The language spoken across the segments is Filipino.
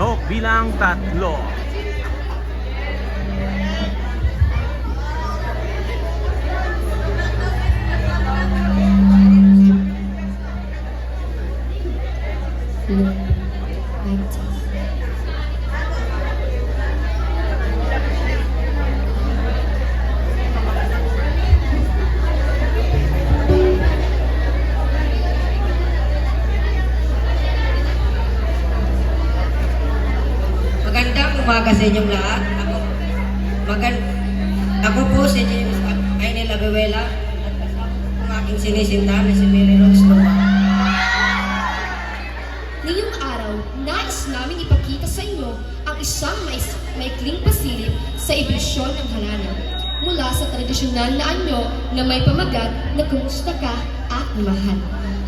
Pasok bilang tatlo. Umaga sa inyong lahat. Ako, magan ako po si James Ainel Abuela at ang aking sinisintahan na si Mary Rose Luma. Ngayong araw, nais namin ipakita sa inyo ang isang maikling pasilip sa iblusyon ng halalan. Mula sa tradisyonal na anyo na may pamagat na kumusta ka at mahal.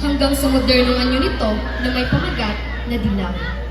Hanggang sa modernong anyo nito na may pamagat na dilaw.